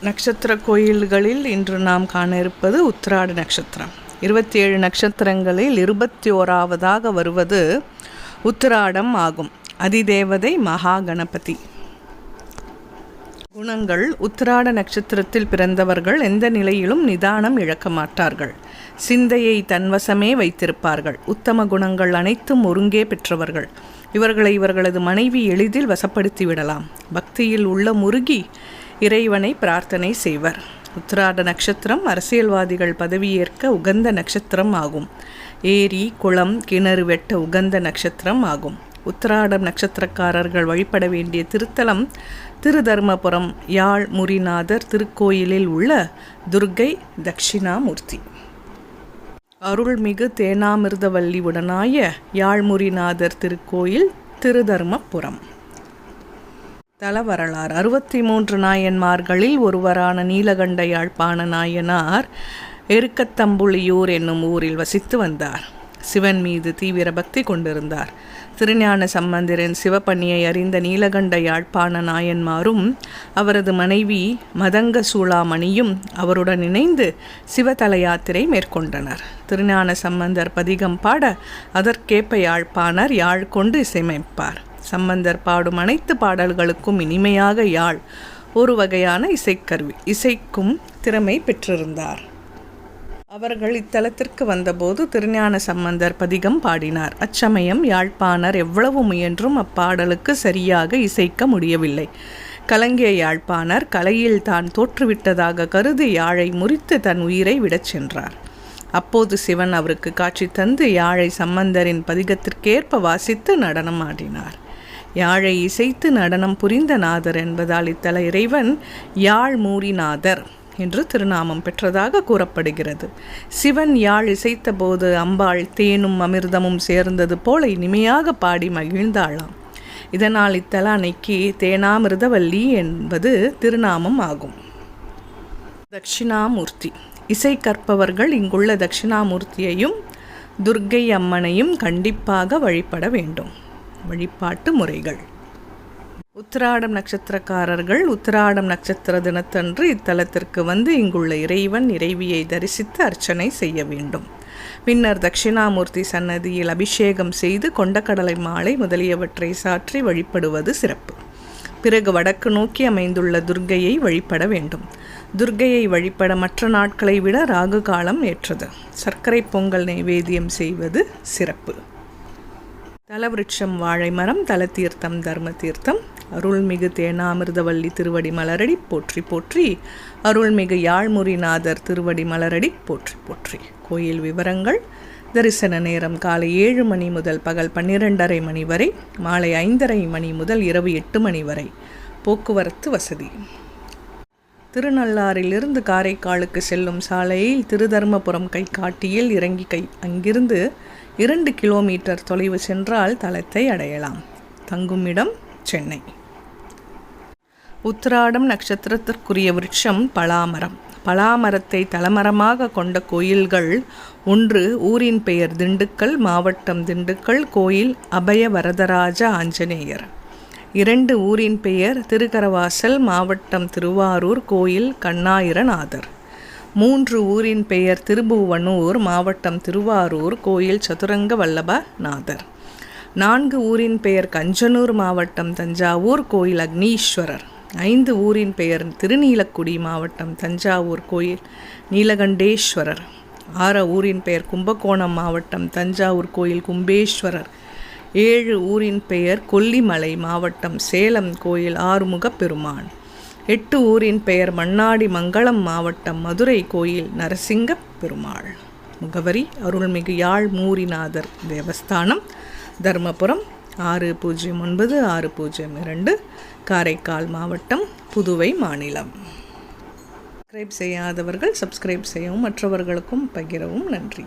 நட்சத்திர கோயில்களில் இன்று நாம் காண இருப்பது உத்திராட நட்சத்திரம். இருபத்தி ஏழு நட்சத்திரங்களில் இருபத்தி ஓராவதாக வருவது உத்திராடம் ஆகும். அதிதேவதை மகா கணபதி குணங்கள் உத்திராட நட்சத்திரத்தில் பிறந்தவர்கள் எந்த நிலையிலும் நிதானம் இழக்க மாட்டார்கள். சிந்தையை தன்வசமே வைத்திருப்பார்கள். உத்தம குணங்கள் அனைத்தும் ஒருங்கே பெற்றவர்கள். இவர்களை இவர்களது மனைவி எளிதில் வசப்படுத்தி விடலாம். பக்தியில் உள்ள முருகி இறைவனை பிரார்த்தனை செய்வர். உத்திராட நட்சத்திரம் அரசியல்வாதிகள் பதவியேற்க உகந்த நட்சத்திரம் ஆகும். ஏரி குளம் கிணறு வெட்ட உகந்த நட்சத்திரம் ஆகும். உத்திராடம் நட்சத்திரக்காரர்கள் வழிபட வேண்டிய திருத்தலம் திருதர்மபுரம் யாழ் முரிநாதர் திருக்கோயிலில் உள்ள துர்க்கை தட்சிணாமூர்த்தி. அருள்மிகு தேனாமிர்தவல்லி உடனாய யாழ்முரிநாதர் திருக்கோயில் திருதர்மபுரம். தல வரலாறு அறுபத்தி மூன்று நாயன்மார்களில் ஒருவரான நீலகண்ட யாழ்ப்பாண நாயனார் எருக்கத்தம்புலியூர் என்னும் ஊரில் வசித்து வந்தார். சிவன் மீது தீவிர பக்தி கொண்டிருந்தார். திருஞான சம்பந்தரின் சிவப்பணியை அறிந்த நீலகண்ட யாழ்ப்பாண நாயன்மாரும் அவரது மனைவி மதங்க சூளாமணியும் அவருடன் இணைந்து சிவதல யாத்திரை மேற்கொண்டனர். திருஞான சம்பந்தர் பதிகம் பாட அதற்கேற்ப யாழ்ப்பாணர் யாழ் கொண்டு இசையமைப்பார். சம்பந்தர் பாடும் அனைத்து பாடல்களுக்கும் இனிமையாக யாழ். ஒரு வகையான இசைக்கருவி. இசைக்கும் திறமை பெற்றிருந்தார். அவர்கள் இத்தலத்திற்கு வந்தபோது திருஞான சம்பந்தர் பதிகம் பாடினார். அச்சமயம் யாழ்ப்பாணர் எவ்வளவு முயன்றும் அப்பாடலுக்கு சரியாக இசைக்க முடியவில்லை. கலங்கிய யாழ்ப்பாணர் கலையில் தான் தோற்றுவிட்டதாக கருதி யாழை முறித்து தன் உயிரை விடச் சென்றார். அப்போது சிவன் அவருக்கு காட்சி தந்து யாழை சம்பந்தரின் பதிகத்திற்கேற்ப வாசித்து நடனம் ஆடினார் யாழை இசைத்து நடனம் புரிந்த நாதர் என்பதால் இத்தல இறைவன் யாழ் மூரிநாதர் என்று திருநாமம் பெற்றதாக கூறப்படுகிறது. சிவன் யாழ் இசைத்தபோது அம்பாள் தேனும் அமிர்தமும் சேர்ந்தது போல இனிமையாக பாடி மகிழ்ந்தாளாம். இதனால் இத்தல அன்னைக்கு தேனாமிர்தவல்லி என்பது திருநாமம் ஆகும். தட்சிணாமூர்த்தி. இசை கற்பவர்கள் இங்குள்ள தட்சிணாமூர்த்தியையும் துர்க்கை அம்மனையும் கண்டிப்பாக வழிபட வேண்டும். வழிபாட்டு முறைகள். உத்திராடம் நட்சத்திரக்காரர்கள் உத்திராடம் நட்சத்திர தினத்தன்று இத்தலத்திற்கு வந்து இங்குள்ள இறைவன் இறைவியை தரிசித்து அர்ச்சனை செய்ய வேண்டும். பின்னர் தட்சிணாமூர்த்தி சன்னதியில் அபிஷேகம் செய்து கொண்டக்கடலை மாலை முதலியவற்றை சாற்றி வழிபடுவது சிறப்பு. பிறகு வடக்கு நோக்கி அமைந்துள்ள துர்க்கையை வழிபட வேண்டும். துர்க்கையை வழிபட மற்ற நாட்களை விட ராகு காலம் ஏற்றது. சர்க்கரை பொங்கல் நைவேத்தியம் செய்வது சிறப்பு. தலவிருட்சம் வாழை மரம் தலத்தீர்த்தம் தர்ம தீர்த்தம் அருள்மிகு தேனாமிர்தவல்லி திருவடி மலரடி போற்றி போற்றி அருள்மிகு யாழ்முறிநாதர் திருவடி மலரடி போற்றி போற்றி. கோயில் விவரங்கள் தரிசன நேரம் காலை ஏழு மணி முதல் பகல் பன்னிரெண்டரை மணி வரை மாலை ஐந்தரை மணி முதல் இரவு எட்டு மணி வரை. போக்குவரத்து வசதி. திருநள்ளாறிலிருந்து காரைக்காலுக்கு செல்லும் சாலையில் திருதர்மபுரம் கைகாட்டியில் இறங்கி கை அங்கிருந்து இரண்டு கிலோமீட்டர் தொலைவு சென்றால் தலத்தை அடையலாம். தங்குமிடம் சென்னை. உத்திராடம் நட்சத்திரத்திற்குரிய விருட்சம் பலாமரம். பலாமரத்தை தலமரமாக கொண்ட கோயில்கள் ஒன்று ஊரின் பெயர் திண்டுக்கல் மாவட்டம் திண்டுக்கல் கோயில் அபய வரதராஜ ஆஞ்சநேயர். இரண்டு ஊரின் பெயர் திருக்கரவாசல் மாவட்டம் திருவாரூர் கோயில் கண்ணாயிரநாதர். மூன்று ஊரின் பெயர் திருபுவனூர் மாவட்டம் திருவாரூர் கோயில் சதுரங்க வல்லப நாதர் நான்கு ஊரின் பெயர் கஞ்சனூர் மாவட்டம் தஞ்சாவூர் கோயில் அக்னீஸ்வரர். ஐந்து ஊரின் பெயர் திருநீலக்குடி மாவட்டம் தஞ்சாவூர் கோயில் நீலகண்டேஸ்வரர். ஆற ஊரின் பெயர் கும்பகோணம் மாவட்டம் தஞ்சாவூர் கோயில் கும்பேஸ்வரர். ஏழு ஊரின் பெயர் கொல்லிமலை மாவட்டம் சேலம் கோயில் ஆறுமுகப் பெருமான். எட்டு ஊரின் பெயர் மண்ணாடி மங்களம் மாவட்டம் மதுரை கோயில் நரசிங்க பெருமாள். முகவரி அருள்மிகு யாழ் மூரிநாதர் தேவஸ்தானம் தர்மபுரம் ஆறு பூஜ்ஜியம் ஒன்பது ஆறு பூஜ்ஜியம் இரண்டு காரைக்கால் மாவட்டம் புதுவை மாநிலம். சப்ஸ்கிரைப் செய்யாதவர்கள் சப்ஸ்கிரைப் செய்யவும் மற்றவர்களுக்கும் பகிரவும் நன்றி.